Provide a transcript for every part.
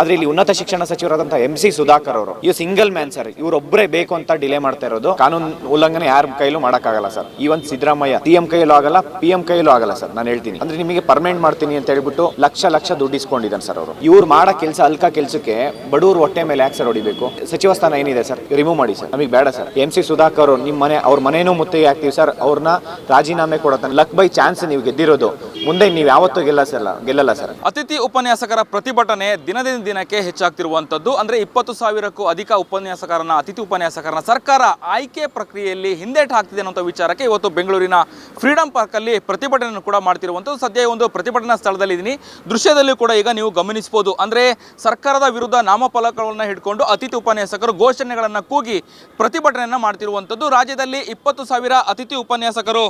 ಆದ್ರೆ ಇಲ್ಲಿ ಉನ್ನತ ಶಿಕ್ಷಣ ಸಚಿವರಾದಂತಹ ಎಂ ಸಿ ಸುಧಾಕರ್ ಅವರು ಇವ್ ಸಿಂಗಲ್ ಮ್ಯಾನ್ ಸರ್ ಇವ್ರೊಬ್ಬರೇ ಬೇಕು ಅಂತ ಡಿಲೇ ಮಾಡ್ತಾ ಇರೋದು. ಕಾನೂನು ಉಲ್ಲಂಘನೆ ಯಾರ ಕೈಲೂ ಮಾಡಕ್ಕಾಗಲ್ಲ ಸರ್ ಈವನ್ ಸಿದ್ದರಾಮಯ್ಯ ಸಿಎಂ ಕೈಲೂ ಆಗಲ್ಲ ಪಿ ಎಂ ಕೈಲೂ ಆಗಲ್ಲ ಸರ್ ನಾನು ಹೇಳ್ತೀನಿ. ಅಂದ್ರೆ ನಿಮಗೆ ಪರ್ಮನೆಂಟ್ ಮಾಡ್ತೀನಿ ಅಂತ ಹೇಳ್ಬಿಟ್ಟು ಲಕ್ಷ ಲಕ್ಷ ದುಡ್ಡು ಇಸ್ಕೊಂಡಿದ್ದಾನೆ ಸರ್ ಅವರು. ಇವ್ರು ಮಾಡೋ ಕೆಲಸ, ಅಲ್ಕ ಕೆಲಸಕ್ಕೆ ಬಡವರು ಹೊಟ್ಟೆ ಮೇಲೆ ಯಾಕೆ ಸರ್ ಹೊಡಿಬೇಕು? ಸಚಿವ ಸ್ಥಾನ ಏನಿದೆ ಸರ್ ರಿಮೂವ್ ಮಾಡಿ ಸರ್ ನಮಗೆ ಬೇಡ ಸರ್ ಎಂ ಸಿ ಸುಧಾಕರ್ ಅವರು ನಿಮ್ಮ ಮನೆ, ಅವ್ರ ಮನೇನೂ ಮುತ್ತಿಗೆ ಹಾಕ್ತೀವಿ ಸರ್ ಅವ್ರನ್ನ ರಾಜೀನಾಮೆ ಕೊಡತಾನೆ ಲಕ್ ಬೈ ಚಾನ್ಸ್ ನೀವು ಗೆದ್ದಿರೋದು. ಮುಂದೆ ನೀವು ಯಾವತ್ತೂ ಗೆಲ್ಲ ಸರ್ ಗೆಲ್ಲಲ್ಲ ಸರ್ ಅತಿಥಿ ಉಪನ್ಯಾಸಕರ ಪ್ರತಿಭಟನೆ ದಿನದಿಂದ ದಿನಕ್ಕೆ ಹೆಚ್ಚಾಗ್ತಿರುವಂಥದ್ದು. ಅಂದರೆ ಇಪ್ಪತ್ತು ಸಾವಿರಕ್ಕೂ ಅಧಿಕ ಉಪನ್ಯಾಸಕರನ್ನ ಅತಿಥಿ ಉಪನ್ಯಾಸಕರನ್ನ ಸರ್ಕಾರ ಆಯ್ಕೆ ಪ್ರಕ್ರಿಯೆಯಲ್ಲಿ ಹಿಂದೇಟು ಹಾಕ್ತಿದೆ ಅನ್ನೋ ವಿಚಾರಕ್ಕೆ ಇವತ್ತು ಬೆಂಗಳೂರಿನ ಫ್ರೀಡಂ ಪಾರ್ಕಲ್ಲಿ ಪ್ರತಿಭಟನೆಯನ್ನು ಕೂಡ ಮಾಡ್ತಿರುವಂಥದ್ದು. ಸದ್ಯ ಒಂದು ಪ್ರತಿಭಟನಾ ಸ್ಥಳದಲ್ಲಿ ಇದ್ದೀನಿ ದೃಶ್ಯದಲ್ಲಿ ಕೂಡ ಈಗ ನೀವು ಗಮನಿಸಬಹುದು ಅಂದರೆ ಸರ್ಕಾರದ ವಿರುದ್ಧ ನಾಮಫಲಕಗಳನ್ನು ಹಿಡ್ಕೊಂಡು ಅತಿಥಿ ಉಪನ್ಯಾಸಕರು ಘೋಷಣೆಗಳನ್ನು ಕೂಗಿ ಪ್ರತಿಭಟನೆಯನ್ನು ಮಾಡ್ತಿರುವಂಥದ್ದು. ರಾಜ್ಯದಲ್ಲಿ ಇಪ್ಪತ್ತು ಸಾವಿರ ಅತಿಥಿ ಉಪನ್ಯಾಸಕರು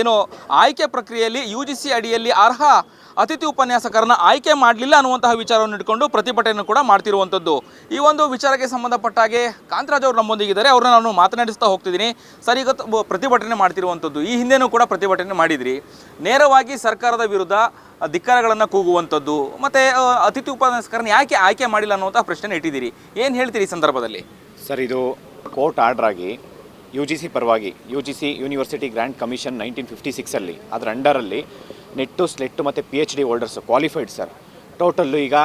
ಏನು, ಆಯ್ಕೆ ಪ್ರಕ್ರಿಯೆಯಲ್ಲಿ, ಯು ಅಡಿಯಲ್ಲಿ ಅರ್ಹ ಅತಿಥಿ ಉಪನ್ಯಾಸಕರನ್ನ ಆಯ್ಕೆ ಮಾಡಲಿಲ್ಲ ಅನ್ನುವಂತಹ ವಿಚಾರವನ್ನು ಇಟ್ಕೊಂಡು ಪ್ರತಿಭಟನೆ ಕೂಡ ಮಾಡ್ತಿರುವಂಥದ್ದು. ಈ ಒಂದು ವಿಚಾರಕ್ಕೆ ಸಂಬಂಧಪಟ್ಟ ಹಾಗೆ ಕಾಂತರಾಜ್ ಅವರು ನಮ್ಮೊಂದಿಗಿದ್ದಾರೆ. ಅವ್ರನ್ನ ನಾನು ಮಾತನಾಡಿಸ್ತಾ ಹೋಗ್ತಿದ್ದೀನಿ. ಸರ್, ಈಗ ಪ್ರತಿಭಟನೆ ಮಾಡ್ತಿರುವಂಥದ್ದು. ಈ ಹಿಂದೆನೂ ಕೂಡ ಪ್ರತಿಭಟನೆ ಮಾಡಿದ್ರಿ. ನೇರವಾಗಿ ಸರ್ಕಾರದ ವಿರುದ್ಧ ಧಿಕ್ಕಾರಗಳನ್ನು ಕೂಗುವಂಥದ್ದು, ಮತ್ತು ಅತಿಥಿ ಉಪನ್ಯಾಸಕರನ್ನ ಯಾಕೆ ಆಯ್ಕೆ ಮಾಡಿಲ್ಲ ಅನ್ನುವಂಥ ಪ್ರಶ್ನೆ ಇಟ್ಟಿದ್ದೀರಿ. ಏನು ಹೇಳ್ತೀರಿ ಈ ಸಂದರ್ಭದಲ್ಲಿ? ಸರ್, ಇದು ಕೋರ್ಟ್ ಆರ್ಡರ್ ಆಗಿ ಯು ಜಿ ಸಿ ಪರವಾಗಿ, U G C university grand commission nineteen fifty ಸಿಕ್ಸಲ್ಲಿ ಅದರ ಅಂಡರಲ್ಲಿ ನೆಟ್ಟು, ಸ್ಲೆಟ್ಟು ಮತ್ತು P H D holders qualified sir total ಈಗ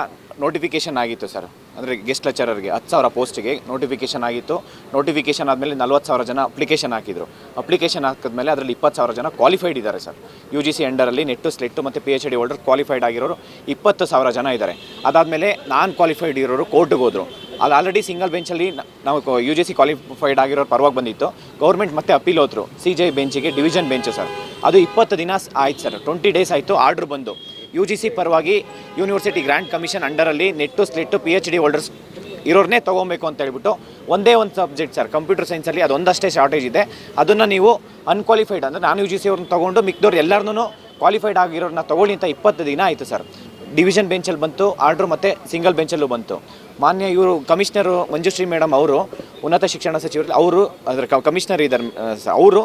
ನೋಟಿಫಿಕೇಷನ್ ಆಗಿತ್ತು ಸರ್ ಅಂದರೆ ಗೆಸ್ಟ್ ಲೆಕ್ಚರರ್ಗೆ ಹತ್ತು ಸಾವಿರ ಪೋಸ್ಟಿಗೆ ನೋಟಿಫಿಕೇಷನ್ ಆಗಿತ್ತು. ನೋಟಿಫಿಕೇಷನ್ ಆದಮೇಲೆ ನಲ್ವತ್ತು ಸಾವಿರ ಜನ ಅಪ್ಲಿಕೇಶನ್ ಹಾಕಿದ್ರು. ಅಪ್ಲಿಕೇಶನ್ ಹಾಕಿದ್ಮೇಲೆ ಅದರಲ್ಲಿ ಇಪ್ಪತ್ತು ಸಾವಿರ ಜನ ಕ್ವಾಲಿಫೈಡ್ ಇದ್ದಾರೆ ಸರ್ ಯು ಜಿ ಸಿ ಅಂಡರಲ್ಲಿ ನೆಟ್ಟು, ಸ್ಲೆಟ್ಟು ಮತ್ತು P H D holder qualified ಆಗಿರೋರು ಇಪ್ಪತ್ತು ಸಾವಿರ ಜನ ಇದ್ದಾರೆ. ಅದಾದಮೇಲೆ ನಾನ್ ಕ್ವಾಲಿಫೈಡ್ ಇರೋರು ಕೋರ್ಟ್ಗೆ ಹೋದರು. ಅದು ಆಲ್ರೆಡಿ ಸಿಂಗಲ್ ಬೆಂಚಲ್ಲಿ ನಾವು ಯು ಜಿ ಸಿ ಕ್ವಾಲಿಫೈಡ್ ಆಗಿರೋರು ಪರವಾಗಿ ಬಂದಿತ್ತು. ಗೌರ್ಮೆಂಟ್ ಮತ್ತೆ ಅಪೀಲ್ ಹೋದರು. ಸಿ ಜೆ ಬೆಂಚಿಗೆ ಡಿವಿಷನ್ ಬೆಂಚು ಸರ್ ಅದು ಇಪ್ಪತ್ತು ದಿನ ಆಯ್ತು ಸರ್. ಟ್ವೆಂಟಿ ಡೇಸ್ ಆಯಿತು, ಆರ್ಡ್ರ್ ಬಂದು. ಯು ಜಿ ಸಿ ಪರವಾಗಿ university grand commission ಅಂಡರಲ್ಲಿ NET, SLET P H D holders ಇರೋರನ್ನೇ ತೊಗೊಬೇಕು ಅಂತ ಹೇಳ್ಬಿಟ್ಟು ಒಂದೇ ಒಂದು ಸಬ್ಜೆಕ್ಟ್ ಸರ್ ಕಂಪ್ಯೂಟರ್ ಸೈನ್ಸಲ್ಲಿ ಅದೊಂದಷ್ಟೇ ಶಾರ್ಟೇಜ್ ಇದೆ. ಅದನ್ನು ನೀವು ಅನ್ಕ್ವಾಲಿಫೈಡ್ ಅಂದರೆ ನಾನು ಯು ಜಿ ಸಿ ಅವ್ರನ್ನ ತೊಗೊಂಡು ಮಿಕ್ದವ್ರು ಎಲ್ಲರನ್ನೂ ಕ್ವಾಲಿಫೈಡ್ ಆಗಿರೋರನ್ನ ತೊಗೊಳ್ಳಿ ಅಂತ ಇಪ್ಪತ್ತು ದಿನ ಆಯಿತು ಸರ್. ಡಿವಿಷನ್ ಬೆಂಚಲ್ಲಿ ಬಂತು ಆರ್ಡ್ರು ಮತ್ತು ಸಿಂಗಲ್ ಬೆಂಚಲ್ಲೂ ಬಂತು. ಮಾನ್ಯ ಇವರು ಕಮಿಷನರು ಮಂಜುಶ್ರೀ ಮೇಡಮ್ ಅವರು ಉನ್ನತ ಶಿಕ್ಷಣ ಸಚಿವರು ಅವರು ಅದರ ಕಮಿಷನರ್ ಇದ್ದಾರೆ ಅವರು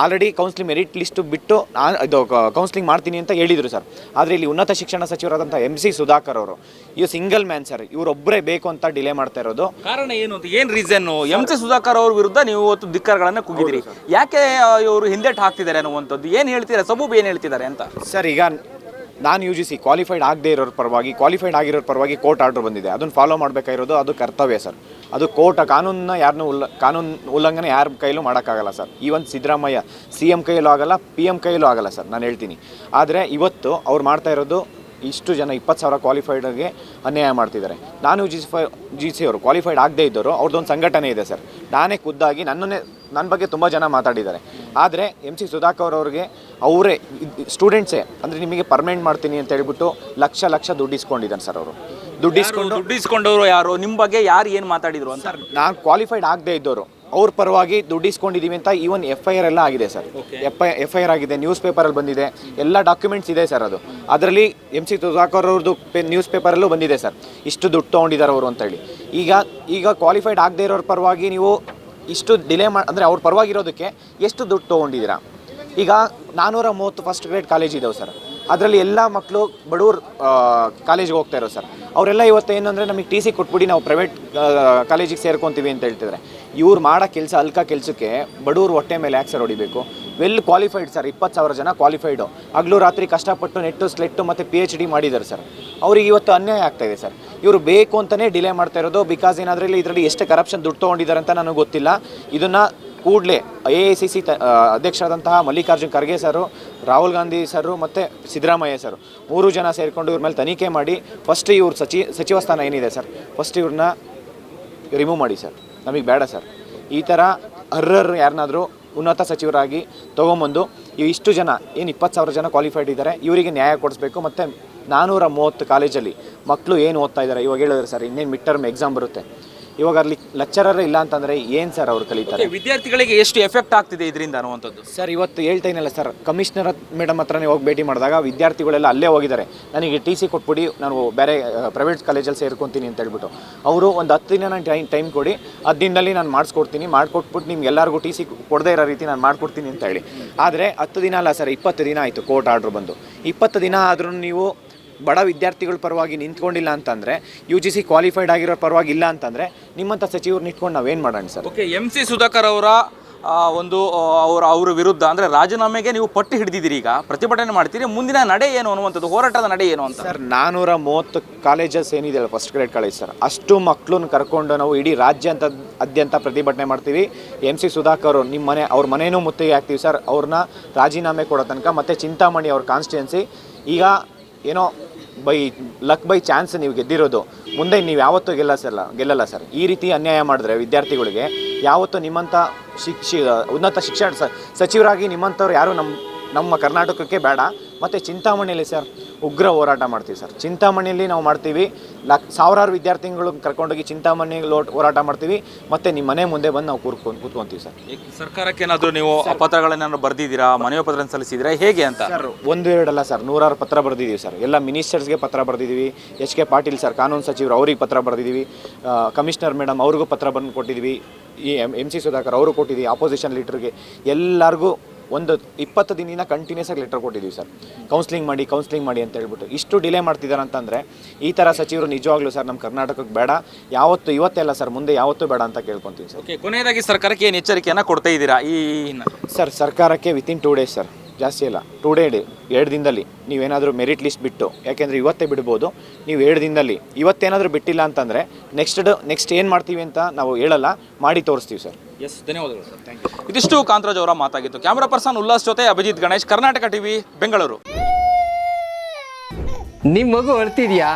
ಆಲ್ರೆಡಿ ಕೌನ್ಸಿಲಿಂಗ್ ಮೆರಿಟ್ ಲಿಸ್ಟು ಬಿಟ್ಟು ನಾನು ಇದು ಕೌನ್ಸಿಲಿಂಗ್ ಮಾಡ್ತೀನಿ ಅಂತ ಹೇಳಿದರು ಸರ್. ಆದರೆ ಇಲ್ಲಿ ಉನ್ನತ ಶಿಕ್ಷಣ ಸಚಿವರಾದಂಥ ಎಂ ಸಿ ಸುಧಾಕರ್ ಅವರು ಇವು ಸಿಂಗಲ್ ಮ್ಯಾನ್ ಸರ್ ಇವರೊಬ್ಬರೇ ಬೇಕು ಅಂತ ಡಿಲೇ ಮಾಡ್ತಾ ಇರೋದು. ಕಾರಣ ಏನು ಅಂತ ಏನು ರೀಸನ್ನು ಎಂ ಸಿ ಸುಧಾಕರ್ ಅವ್ರ ವಿರುದ್ಧ ನೀವು ಇವತ್ತು ಧಿಕ್ಕಾರಗಳನ್ನು ಕೂಗಿದಿರಿ ಯಾಕೆ ಇವರು ಹಿಂದೇಟು ಹಾಕ್ತಿದ್ದಾರೆ ಅನ್ನುವಂಥದ್ದು ಏನು ಹೇಳ್ತೀರಾ? ಸಬೂಬ್ ಏನು ಹೇಳ್ತಿದ್ದಾರೆ ಅಂತ? ಸರ್ ಈಗ ನಾನು ಯು ಜಿ ಸಿ ಕ್ವಾಲಿಫೈಡ್ ಆಗದೇ ಇರೋರ ಪರವಾಗಿ ಕ್ವಾಲಿಫೈಡ್ ಆಗಿರೋರ ಪರವಾಗಿ ಕೋರ್ಟ್ ಆರ್ಡರ್ ಬಂದಿದೆ. ಅದನ್ನು ಫಾಲೋ ಮಾಡಬೇಕಾಗಿರೋದು ಅದು ಕರ್ತವ್ಯ ಸರ್. ಅದು ಕೋರ್ಟ್ ಕಾನೂನನ್ನ ಯಾರನ್ನೂ ಉಲ್ಲ, ಕಾನೂನು ಉಲ್ಲಂಘನೆ ಯಾರ ಕೈಲೂ ಮಾಡೋಕ್ಕಾಗಲ್ಲ sir. Even Siddaramaiah C M ಕೈಯಲ್ಲೂ ಆಗಲ್ಲ ಪಿ ಎಂ ಕೈಯಲ್ಲೂ ಆಗಲ್ಲ ಸರ್, ನಾನು ಹೇಳ್ತೀನಿ. ಆದರೆ ಇವತ್ತು ಅವ್ರು ಮಾಡ್ತಾ ಇರೋದು ಇಷ್ಟು ಜನ ಇಪ್ಪತ್ತು ಸಾವಿರ ಕ್ವಾಲಿಫೈಡ್ಗೆ ಅನ್ಯಾಯ ಮಾಡ್ತಿದ್ದಾರೆ. ನಾನು ಜಿ ಸಿ ಫೈ ಜಿ ಸಿ ಅವರು ಕ್ವಾಲಿಫೈಡ್ ಆಗದೇ ಇದ್ದರು ಅವ್ರದ್ದೊಂದು ಸಂಘಟನೆ ಇದೆ ಸರ್. ನಾನೇ ಖುದ್ದಾಗಿ ನನ್ನನ್ನೇ ನನ್ನ ಬಗ್ಗೆ ತುಂಬ ಜನ ಮಾತಾಡಿದ್ದಾರೆ. ಆದರೆ ಎಂ ಸಿ ಸುಧಾಕರ್ ಅವ್ರಿಗೆ ಅವರೇ ಸ್ಟೂಡೆಂಟ್ಸೇ ಅಂದರೆ ನಿಮಗೆ ಪರ್ಮನೆಂಟ್ ಮಾಡ್ತೀನಿ ಅಂತ ಹೇಳಿಬಿಟ್ಟು ಲಕ್ಷ ಲಕ್ಷ ದುಡ್ಡು ಇಸ್ಕೊಂಡಿದ್ದಾನೆ ಸರ್ ಅವರು. ದುಡ್ಡು ಇಸ್ಕೊಂಡು ದುಡ್ಡು ಇಸ್ಕೊಂಡವರು ಯಾರು? ನಿಮ್ಮ ಬಗ್ಗೆ ಯಾರು ಏನು ಮಾತಾಡಿದ್ರು ಅಂತ? ನಾನು ಕ್ವಾಲಿಫೈಡ್ ಆಗದೇ ಇದ್ದವರು. ಅವ್ರ ಪರವಾಗಿ ದುಡ್ಡು ಇಸ್ಕೊಂಡಿದ್ದೀವಿ ಅಂತ ಈವನ್ ಎಫ್ ಐ ಆರ್ ಎಲ್ಲ ಆಗಿದೆ sir. F I F I R ಆಗಿದೆ ನ್ಯೂಸ್ ಪೇಪರಲ್ಲಿ ಬಂದಿದೆ ಎಲ್ಲ ಡಾಕ್ಯುಮೆಂಟ್ಸ್ ಇದೆ ಸರ್ ಅದು. ಅದರಲ್ಲಿ ಎಂ ಸಿ ಸುಧಾಕರ್ ಅವ್ರದ್ದು ಪೇ ನ್ಯೂಸ್ ಪೇಪರಲ್ಲೂ ಬಂದಿದೆ ಸರ್. ಇಷ್ಟು ದುಡ್ಡು ತೊಗೊಂಡಿದ್ದಾರೆ ಅವರು ಅಂತೇಳಿ ಈಗ ಈಗ ಕ್ವಾಲಿಫೈಡ್ ಆಗದೇ ಇರೋರ ಪರವಾಗಿ ನೀವು ಇಷ್ಟು ಡಿಲೇ ಮಾ ಅಂದರೆ ಅವ್ರ ಪರವಾಗಿರೋದಕ್ಕೆ ಎಷ್ಟು ದುಡ್ಡು ತೊಗೊಂಡಿದ್ದೀರಾ? ಈಗ ನಾನ್ನೂರ ಮೂವತ್ತು ಫಸ್ಟ್ ಗ್ರೇಡ್ ಕಾಲೇಜ್ ಇದಾವೆ ಸರ್. ಅದರಲ್ಲಿ ಎಲ್ಲ ಮಕ್ಕಳು ಬಡವ್ರು ಕಾಲೇಜಿಗೆ ಹೋಗ್ತಾ ಇರೋ ಸರ್. ಅವರೆಲ್ಲ ಇವತ್ತು ಏನು ಅಂದರೆ ನಮಗೆ ಟಿ ಸಿ ಕೊಟ್ಬಿಡಿ, ನಾವು ಪ್ರೈವೇಟ್ ಕಾಲೇಜಿಗೆ ಸೇರ್ಕೊತೀವಿ ಅಂತ ಹೇಳ್ತಿದ್ದಾರೆ. ಇವ್ರು ಮಾಡೋ ಕೆಲಸ, ಅಲ್ಕ ಕೆಲಸಕ್ಕೆ ಬಡವ್ರು ಹೊಟ್ಟೆ ಮೇಲೆ ಯಾಕೆ ಸರ್ ಹೊಡಿಬೇಕು? ವೆಲ್ ಕ್ವಾಲಿಫೈಡ್ ಸರ್, ಇಪ್ಪತ್ತು ಸಾವಿರ ಜನ ಕ್ವಾಲಿಫೈಡು ಹಗಲು ರಾತ್ರಿ ಕಷ್ಟಪಟ್ಟು ನೆಟ್ಟು, ಸ್ಲೆಟ್ಟು ಮತ್ತು ಪಿ ಎಚ್ ಡಿ ಮಾಡಿದ್ದಾರೆ ಸರ್. ಅವ್ರಿಗೆ ಇವತ್ತು ಅನ್ಯಾಯ ಆಗ್ತಾ ಇದೆ ಸರ್. ಇವರು ಬೇಕು ಅಂತಲೇ ಡಿಲೇ ಮಾಡ್ತಾ ಇರೋದು ಬಿಕಾಸ್ ಏನಾದರೂ ಇದರಲ್ಲಿ ಎಷ್ಟು ಕರಪ್ಷನ್ ದುಡ್ಡು ತೊಗೊಂಡಿದ್ದಾರೆ ಅಂತ ನನಗೆ ಗೊತ್ತಿಲ್ಲ. ಇದನ್ನು ಕೂಡಲೇ ಎ ಐ ಸಿ ಸಿ ತ ಅಧ್ಯಕ್ಷರಾದಂತಹ ಮಲ್ಲಿಕಾರ್ಜುನ್ ಖರ್ಗೆ ಸರು ರಾಹುಲ್ ಗಾಂಧಿ ಸರು ಮತ್ತು ಸಿದ್ದರಾಮಯ್ಯ ಸರ್ ಮೂರು ಜನ ಸೇರಿಕೊಂಡು ಇವ್ರ ಮೇಲೆ ತನಿಖೆ ಮಾಡಿ ಫಸ್ಟ್ ಇವ್ರ ಸಚಿ, ಸಚಿವ ಸ್ಥಾನ ಏನಿದೆ ಸರ್? ಫಸ್ಟ್ ಇವ್ರನ್ನ ರಿಮೂವ್ ಮಾಡಿ ಸರ್. ನಮಗೆ ಬೇಡ ಸರ್. ಈ ಥರ ಅರ್ಹರು ಯಾರನ್ನಾದರೂ ಉನ್ನತ ಸಚಿವರಾಗಿ ತೊಗೊಂಬಂದು ಇಷ್ಟು ಜನ, ಏನು ಇಪ್ಪತ್ತು ಸಾವಿರ ಜನ ಕ್ವಾಲಿಫೈಡ್ ಇದ್ದಾರೆ ಇವರಿಗೆ ನ್ಯಾಯ ಕೊಡಿಸ್ಬೇಕು ಮತ್ತು ನಾನ್ನೂರ ಮೂವತ್ತು ಕಾಲೇಜಲ್ಲಿ ಮಕ್ಕಳು ಏನು ಓದ್ತಾ ಇದ್ದಾರೆ ಇವಾಗ ಹೇಳಿದ್ರೆ ಸರ್, ಇನ್ನೇನು ಮಿಡ್ ಟರ್ಮ್ ಎಕ್ಸಾಮ್ ಬರುತ್ತೆ. ಇವಾಗ ಅಲ್ಲಿ ಲೆಕ್ಚರರ್ ಇಲ್ಲ ಅಂತಂದರೆ ಏನು ಸರ್ ಅವ್ರು ಕಲಿತಾರೆ? ವಿದ್ಯಾರ್ಥಿಗಳಿಗೆ ಎಷ್ಟು ಎಫೆಕ್ಟ್ ಆಗ್ತಿದೆ ಇದರಿಂದ ಅನ್ನುವಂಥದ್ದು? ಸರ್ ಇವತ್ತು ಹೇಳ್ತಾ ಇನ್ನಲ್ಲ ಸರ್ ಕಮಿಷನರ್ ಮೇಡಮ್ ಹತ್ರನೇ ಹೋಗಿ ಭೇಟಿ ಮಾಡಿದಾಗ ವಿದ್ಯಾರ್ಥಿಗಳೆಲ್ಲ ಅಲ್ಲೇ ಹೋಗಿದ್ದಾರೆ. ನನಗೆ ಟಿ ಸಿ ಕೊಟ್ಬಿಡಿ ನಾನು ಬೇರೆ ಪ್ರೈವೇಟ್ ಕಾಲೇಜಲ್ಲಿ ಸೇರ್ಕೊತೀನಿ ಅಂತ ಹೇಳ್ಬಿಟ್ಟು. ಅವರು ಒಂದು ಹತ್ತು ದಿನ ನಾನು ಟೈಮ್ ಟೈಮ್ ಕೊಡಿ ಹತ್ತು ದಿನದಲ್ಲಿ ನಾನು ಮಾಡಿಸ್ಕೊಡ್ತೀನಿ ಮಾಡಿಕೊಟ್ಬಿಟ್ಟು ನಿಮ್ಗೆ ಎಲ್ಲರಿಗೂ ಟಿ ಸಿ ಕೊಡದೇ ಇರೋ ರೀತಿ ನಾನು ಮಾಡಿಕೊಡ್ತೀನಿ ಅಂತ ಹೇಳಿ. ಆದರೆ ಹತ್ತು ದಿನ ಅಲ್ಲ ಸರ್ ಇಪ್ಪತ್ತು ದಿನ ಆಯಿತು ಕೋರ್ಟ್ ಆರ್ಡ್ರ್ ಬಂದು. ಇಪ್ಪತ್ತು ದಿನ ಆದರೂ ನೀವು ಬಡ ವಿದ್ಯಾರ್ಥಿಗಳ ಪರವಾಗಿ ನಿಂತ್ಕೊಂಡಿಲ್ಲ ಅಂತಂದರೆ ಯು ಜಿ ಸಿ ಕ್ವಾಲಿಫೈಡ್ ಆಗಿರೋ ಪರವಾಗಿ ಇಲ್ಲ ಅಂತಂದರೆ ನಿಮ್ಮಂಥ ಸಚಿವರು ನಿಂತ್ಕೊಂಡು ನಾವೇನು ಮಾಡೋಣ sir? Okay M C Sudhakar ಅವರ ಒಂದು ಅವರ ಅವರ ವಿರುದ್ಧ ಅಂದರೆ ರಾಜೀನಾಮೆಗೆ ನೀವು ಪಟ್ಟು ಹಿಡಿದಿದ್ದೀರಿ ಈಗ ಪ್ರತಿಭಟನೆ ಮಾಡ್ತೀರಿ ಮುಂದಿನ ನಡೆ ಏನು ಅನ್ನುವಂಥದ್ದು ಹೋರಾಟದ ನಡೆ ಏನು ಅಂತ? ಸರ್ ನಾನೂರ ಮೂವತ್ತು ಕಾಲೇಜಸ್ ಏನಿದೆಯಲ್ಲ ಫಸ್ಟ್ ಗ್ರೇಡ್ ಕಾಲೇಜ್ ಸರ್ ಅಷ್ಟು ಮಕ್ಕಳನ್ನ ಕರ್ಕೊಂಡು ನಾವು ಇಡೀ ರಾಜ್ಯ ಅಂತ ಅದ್ಯಂತ ಪ್ರತಿಭಟನೆ ಮಾಡ್ತೀವಿ. ಎಂ ಸಿ ಸುಧಾಕರ್ ನಿಮ್ಮ ಮನೆ ಅವ್ರ ಮನೇನೂ ಮುತ್ತಿಗೆ ಹಾಕ್ತೀವಿ ಸರ್ ಅವ್ರನ್ನ ರಾಜೀನಾಮೆ ಕೊಡೋ ತನಕ ಮತ್ತು ಚಿಂತಾಮಣಿ ಅವ್ರ ಕಾನ್ಸ್ಟಿಟ್ಯೂನ್ಸಿ ಈಗ ಏನೋ ಬೈ ಲಕ್ ಬೈ ಚಾನ್ಸ್ ನೀವು ಗೆದ್ದಿರೋದು. ಮುಂದೆ ನೀವು ಯಾವತ್ತೂ ಗೆಲ್ಲ ಸರ್, ಗೆಲ್ಲಲ್ಲ ಸರ್. ಈ ರೀತಿ ಅನ್ಯಾಯ ಮಾಡಿದ್ರೆ ವಿದ್ಯಾರ್ಥಿಗಳಿಗೆ ಯಾವತ್ತೂ ನಿಮ್ಮಂಥ ಶಿಕ್ಷಿ, ಉನ್ನತ ಶಿಕ್ಷಣ ಸಚಿವರಾಗಿ ನಿಮ್ಮಂಥವ್ರು ಯಾರು ನಮ್ಮ ನಮ್ಮ ಕರ್ನಾಟಕಕ್ಕೆ ಬೇಡ. ಮತ್ತು ಚಿಂತಾಮಣಿಯಲ್ಲಿ ಸರ್ ಉಗ್ರ ಹೋರಾಟ ಮಾಡ್ತೀವಿ ಸರ್. ಚಿಂತಾಮಣಿಯಲ್ಲಿ ನಾವು ಮಾಡ್ತೀವಿ. ಲಕ್ ಸಾವಿರಾರು ವಿದ್ಯಾರ್ಥಿಗಳು ಕರ್ಕೊಂಡೋಗಿ ಚಿಂತಾಮಣಿಯಲ್ಲಿ ಲೋಟ್ ಹೋರಾಟ ಮಾಡ್ತೀವಿ. ಮತ್ತು ನಿಮ್ಮ ಮನೆ ಮುಂದೆ ಬಂದು ನಾವು ಕೂರ್ಕೊಂಡು ಕೂತ್ಕೊತೀವಿ ಸರ್. ಸರ್ಕಾರಕ್ಕೆ ಏನಾದರೂ ನೀವು ಪತ್ರಗಳೇನಾದ್ರು ಬರೆದಿದ್ದೀರಾ? ಮನೆಯ ಪತ್ರ ಸಲ್ಲಿಸಿದ್ರೆ ಹೇಗೆ ಅಂತ? ಸರ್ ಒಂದು ಎರಡಲ್ಲ ಸರ್. ನೂರಾರು ಪತ್ರ ಬರೆದಿದ್ದೀವಿ ಸರ್. ಎಲ್ಲ ಮಿನಿಸ್ಟರ್ಸ್ಗೆ ಪತ್ರ ಬರೆದಿದ್ದೀವಿ. ಎಚ್ ಕೆ ಪಾಟೀಲ್ ಸರ್ ಕಾನೂನು ಸಚಿವರು ಅವ್ರಿಗೆ ಪತ್ರ ಬರೆದಿದ್ದೀವಿ. ಕಮಿಷನರ್ ಮೇಡಮ್ ಅವ್ರಿಗೂ ಪತ್ರ ಬಂದು ಕೊಟ್ಟಿದ್ದೀವಿ. ಈ ಎಂ ಎಂ ಸಿ ಸುಧಾಕರ್ ಅವರು ಕೊಟ್ಟಿದ್ದೀವಿ. ಆಪೋಸಿಷನ್ ಲೀಡ್ರಿಗೆ ಎಲ್ಲರಿಗೂ ಒಂದು ಇಪ್ಪತ್ತು ದಿನದಿಂದ ಕಂಟಿನ್ಯೂಸ್ ಆಗಿ ಲೆಟರ್ ಕೊಟ್ಟಿದ್ದೀವಿ ಸರ್. ಕೌನ್ಸಿಲಿಂಗ್ ಮಾಡಿ ಕೌನ್ಸಿಲಿಂಗ್ ಮಾಡಿ ಅಂತ ಹೇಳ್ಬಿಟ್ಟು. ಇಷ್ಟು ಡಿಲೇ ಮಾಡ್ತಿದ್ದಾರೆ ಅಂತಂದರೆ ಈ ಥರ ಸಚಿವರು ನಿಜವಾಗ್ಲೂ ಸರ್ ನಮ್ಮ ಕರ್ನಾಟಕಕ್ಕೆ ಬೇಡ. ಯಾವತ್ತು ಇವತ್ತೆಲ್ಲ ಸರ್ ಮುಂದೆ ಯಾವತ್ತೂ ಬೇಡ ಅಂತ ಕೇಳ್ಕೊತೀವಿ ಸರ್. ಓಕೆ ಕೊನೆಯದಾಗಿ ಸರ್ಕಾರಕ್ಕೆ ಏನು ಎಚ್ಚರಿಕೆಯನ್ನು ಕೊಡ್ತಾ ಇದ್ದೀರಾ ಈ ಸರ್ ಸರ್ಕಾರಕ್ಕೆ ವಿತಿನ್ ಟೂ ಡೇಸ್ ಸರ್. ಜಾಸ್ತಿ ಇಲ್ಲ ಟೂ ಡೇ ಡೇ ಎರಡು ದಿನದಲ್ಲಿ. ನೀವೇನಾದರೂ ಮೆರಿಟ್ ಲಿಸ್ಟ್ ಬಿಟ್ಟು ಯಾಕೆಂದರೆ ಇವತ್ತೇ ಬಿಡ್ಬೋದು ನೀವು ಎರಡು ದಿನದಲ್ಲಿ. ಇವತ್ತೇನಾದರೂ ಬಿಟ್ಟಿಲ್ಲ ಅಂತಂದರೆ ನೆಕ್ಸ್ಟ್ ನೆಕ್ಸ್ಟ್ ಏನು ಮಾಡ್ತೀವಿ ಅಂತ ನಾವು ಹೇಳಲ್ಲ ಮಾಡಿ ತೋರಿಸ್ತೀವಿ ಸರ್. ಎಸ್ ಧನ್ಯವಾದಗಳು ಸರ್. ಥ್ಯಾಂಕ್ ಯು ಇದಿಷ್ಟು ಕಾಂತರಾಜ್ ಅವರ ಮಾತಾಗಿತ್ತು. ಕ್ಯಾಮ್ರಾ ಪರ್ಸನ್ ಉಲ್ಲಾಸ್ ಜೊತೆ ಅಭಿಜಿತ್ ಗಣೇಶ್ ಕರ್ನಾಟಕ ಟಿವಿ ಬೆಂಗಳೂರು. ನಿಮ್ಮ ಮಗು ಅಳ್ತಿದ್ಯಾ?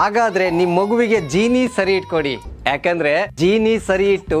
ಹಾಗಾದ್ರೆ ನಿಮ್ಮ ಮಗುವಿಗೆ ಜೀನಿ ಸರಿ ಇಟ್ಕೊಡಿ. ಯಾಕಂದ್ರೆ ಜೀನಿ ಸರಿ ಇಟ್ಟು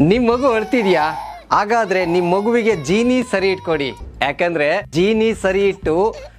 ನಿಮ್ ಮಗು ಅಳ್ತಿದ್ಯಾ ಹಾಗಾದ್ರೆ ನಿಮ್ಮ ಮಗುವಿಗೆ ಜೀನಿ ಸರಿ ಇಟ್ಕೊಡಿ. ಯಾಕಂದ್ರೆ ಜೀನಿ ಸರಿ ಇಟ್ಟು